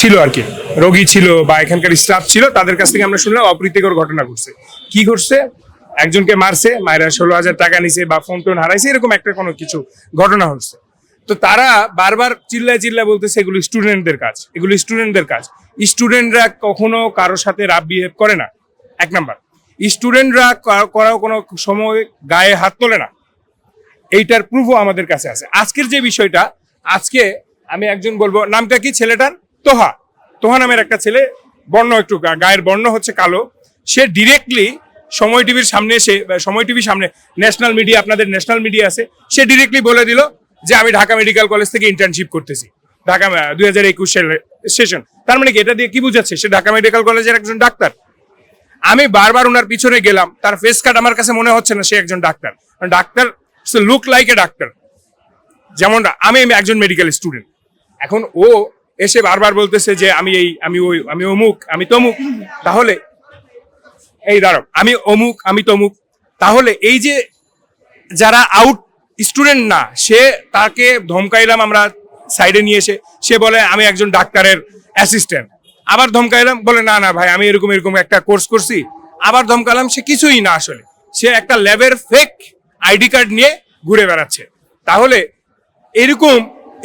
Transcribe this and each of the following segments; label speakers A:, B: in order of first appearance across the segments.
A: ছিল আর কি। রোগী ছিল বা এখানকার স্টাফ ছিল, তাদের কাছ থেকে আমরা শুনলাম অপ্রীতিকর ঘটনা ঘটছে। কি ঘটছে? একজনকে মারছে মায়েরা ষোলো হাজার টাকা নিছে বা ফোন টোন হারাইছে, এরকম একটা কোনো কিছু ঘটনা হচ্ছে তো তারা বারবার চিল্লায় চিল্লায় বলতেছে, এগুলো স্টুডেন্টদের কাজ, এগুলো স্টুডেন্টদের কাজ। স্টুডেন্টরা কখনো কারোর সাথে রাব বিহেভ করে না। এক নাম্বার স্টুডেন্টরা করাও কোনো সময় গায়ে হাত তোলে না। এইটার প্রুফও আমাদের কাছে আছে। আজকের যে বিষয়টা, আজকে আমি একজন বলব, নামটা কি ছেলেটার? তোহা তোহা নামের একটা ছেলে, বর্ণ একটু গায়ের বর্ণ হচ্ছে কালো। সে ডিরেক্টলি সময় টিভির সামনে এসে সময় টিভির সামনে ন্যাশনাল মিডিয়া আপনাদের ন্যাশনাল মিডিয়া আছে, সে ডিরেক্টলি বলে দিল যে আমি ঢাকা মেডিকেল কলেজ থেকে ইন্টার্নশিপ করতেছি। ঢাকা দুই হাজার একুশ সেশন তার মানে কি, এটা দিয়ে কি বুঝাচ্ছে? সে ঢাকা মেডিকেল কলেজের একজন ডাক্তার। আমি বারবার ওনার পিছনে গেলাম, তার ফেস কাট আমার কাছে মনে হচ্ছে না সে একজন doctor. Doctor look like a doctor. যেমন আমি আমি একজন মেডিকেল স্টুডেন্ট এখন ও এসে বারবার বলতেছে যে আমি এই, আমি ওই, আমি অমুক, আমি তমুক। তাহলে, এই দাঁড়াও, আমি অমুক, আমি তমুক। তাহলে এই যে যারা আউট স্টুডেন্ট না, সে তাকে ধমকাইলাম আমরা সাইডে নিয়ে এসে। সে বলে, আমি একজন ডাক্তারের অ্যাসিস্ট্যান্ট আবার ধমকাইলাম, বলে, না না, ভাই, আমি এরকম এরকম একটা কোর্স করছি। আবার ধমকালাম, সে কিছুই না আসলে। সে একটা ল্যাবের ফেক আইডি কার্ড নিয়ে ঘুরে বেড়াচ্ছে। তাহলে এরকম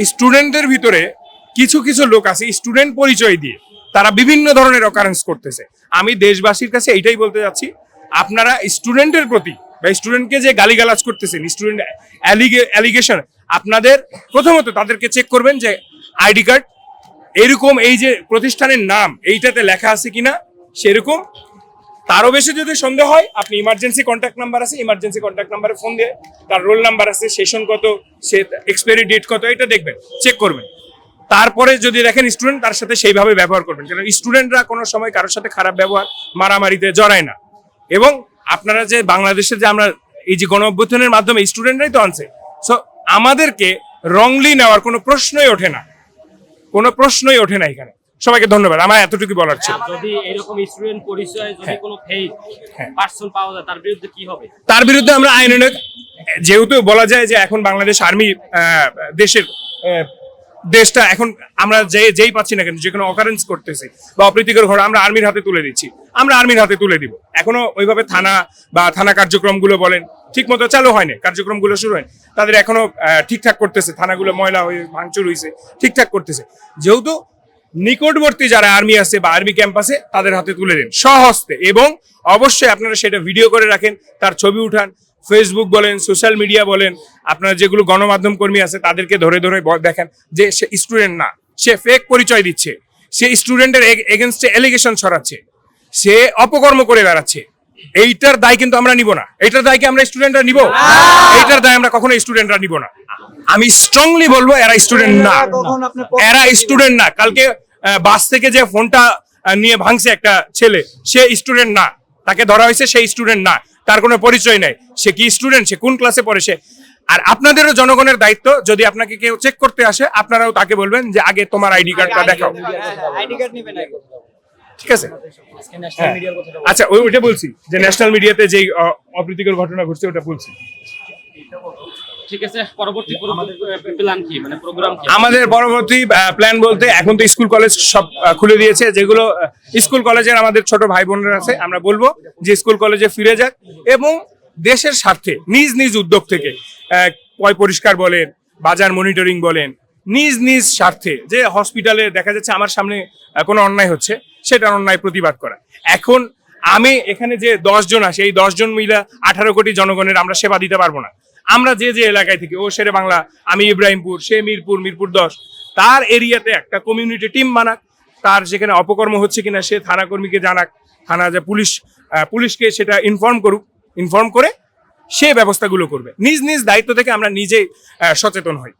A: স্টুডেন্টদের ভিতরে কিছু কিছু লোক আছে স্টুডেন্ট পরিচয় দিয়ে তারা বিভিন্ন ধরনের অকারেন্স করতেছে। আমি দেশবাসীর কাছে এইটাই বলতে যাচ্ছি, আপনারা স্টুডেন্টের প্রতি বা স্টুডেন্টকে যে গালিগালাজ করতেছেন স্টুডেন্ট অ্যালিগেশন আপনাদের প্রথমত তাদেরকে চেক করবেন যে আইডি কার্ড এরকম এই যে প্রতিষ্ঠানের নাম এইটাতে লেখা আছে কিনা, সেরকম। তারও বেশি যদি সন্দেহ হয়, আপনি ইমার্জেন্সি কন্ট্যাক্ট নাম্বার আছে ইমার্জেন্সি কন্ট্যাক্ট নাম্বারে ফোন দিয়ে, তার রোল নাম্বার আছে সেশন কত, সে এক্সপায়ারি ডেট কত, এটা দেখবেন চেক করবেন। তারপরে যদি দেখেন স্টুডেন্ট তার সাথে সেইভাবে ব্যবহার করবেন। কারণ স্টুডেন্টরা কোনো সময় কারোর সাথে খারাপ ব্যবহার মারামারিতে জড়ায় না। এবং আপনারা যে বাংলাদেশে যে আমরা এই যে গণ অভ্যুত্থানের মাধ্যমে স্টুডেন্টরাই তো আনছে সো আমাদেরকে রংলি নেওয়ার কোনো প্রশ্নই ওঠে না। কোনো প্রশ্নই ওঠে না এখানে। সবাইকে ধন্যবাদ। আমার এতটুকু বলার ছিল।
B: যদি এরকম স্টুডেন্ট পরিচয় যদি কোনো ফেক
A: হ্যাঁ।
B: পার্সন পাওয়া যায় তার বিরুদ্ধে কি হবে?
A: তার বিরুদ্ধে আমরা আইন যেহেতু বলা যায় যে এখন বাংলাদেশ আর্মি দেশের দেশটা এখন আমরা যে যেই পাচ্ছি না কেন, যে কোনো অকারেন্স করতেছি বা অপ্রীতিকর ঘটনা আমরা আর্মির হাতে তুলে দিচ্ছি। আমরা আর্মির হাতে তুলে দিব। এখনও ওইভাবে থানা বা থানা কার্যক্রমগুলো বলেন ঠিক মতো চালু হয়নি, কার্যক্রমগুলো শুরু হয় তাদের এখনও ঠিকঠাক করতেছে, থানাগুলো ময়লা হয়ে, ভাঙচুর হয়েছে ঠিকঠাক করতেছে। যেহেতু নিকটবর্তী যারা আর্মি আছে বা আর্মি ক্যাম্পাসে তাদের হাতে তুলে দিন। সহস্তে এবং অবশ্যই আপনারা সেটা ভিডিও করে রাখেন, তার ছবি উঠান ফেসবুক বলেন সোশ্যাল মিডিয়া বলেন আপনার যেগুলো গণমাধ্যম কর্মী আছে তাদেরকে ধরে ধরে দেখেন যে সে স্টুডেন্ট না সে ফেক পরিচয় দিচ্ছে সে স্টুডেন্টের এগেনস্টে এলিগেশন ছড়াচ্ছে সে অপকর্ম করে বেড়াচ্ছে এইটার দায় কিন্তু আমরা নিব না এইটার দায় কি আমরা স্টুডেন্টরা নিব? এইটার দায় আমরা কখনো স্টুডেন্টরা নিব না আমি স্ট্রংলি বলব এরা স্টুডেন্ট না এরা স্টুডেন্ট না কালকে বাস থেকে যে ফোনটা নিয়ে ভাঙছে একটা ছেলে সে স্টুডেন্ট না। তাকে ধরা হয়েছে সেই স্টুডেন্ট না। তার কোনো পরিচয় নাই। সে কি স্টুডেন্ট সে কোন ক্লাসে পড়ে সে? আর আপনাদেরও জনগণের দায়িত্ব যদি আপনাকে কেউ চেক করতে আসে আপনারাও তাকে বলবেন যে আগে তোমার আইডি কার্ডটা দেখাও।
C: আইডি কার্ড নেবেন
A: ঠিক আছে? হ্যাঁ। আচ্ছা ওই ওইটা বলছি যে ন্যাশনাল মিডিয়াতে যে অপ্রীতিকর ঘটনা ঘটছে ওটা বলছি।
B: ঠিক আছে পরবর্তী প্ল্যান কি? মানে প্রোগ্রাম কি?
A: আমাদের পরবর্তী প্ল্যান বলতে এখন তো স্কুল কলেজ সব খুলে দিয়েছে যেগুলো স্কুল কলেজের আমাদের ছোট ভাই বোনেরা আছে আমরা বলব যে স্কুল কলেজে ফিরে যাক এবং দেশের স্বার্থে নিজ নিজ উদ্যোগ থেকে পয় পরিষ্কার বলেন বাজার মনিটরিং বলেন নিজ নিজ স্বার্থে যে হসপিটালে দেখা যাচ্ছে আমার সামনে কোনো অন্যায় হচ্ছে সেটার অন্যায় প্রতিবাদ করা। এখন আমি এখানে যে দশ জন আসে এই দশ জন মিলা আঠারো কোটি জনগণের আমরা সেবা দিতে পারব না। আমরা যে যে এলাকায় থেকে, ও শেরে বাংলা, আমি ইব্রাহিমপুর, সে মিরপুর মিরপুর দশ, তার এরিয়াতে একটা কমিউনিটি টিম বানাক। তার যেখানে অপকর্ম হচ্ছে কিনা সে থানা কর্মীকে জানাক, থানা যে পুলিশ পুলিশকে সেটা ইনফর্ম করুক ইনফর্ম করে সে ব্যবস্থাগুলো করবে। নিজ নিজ দায়িত্ব থেকে আমরা নিজেই সচেতন হই।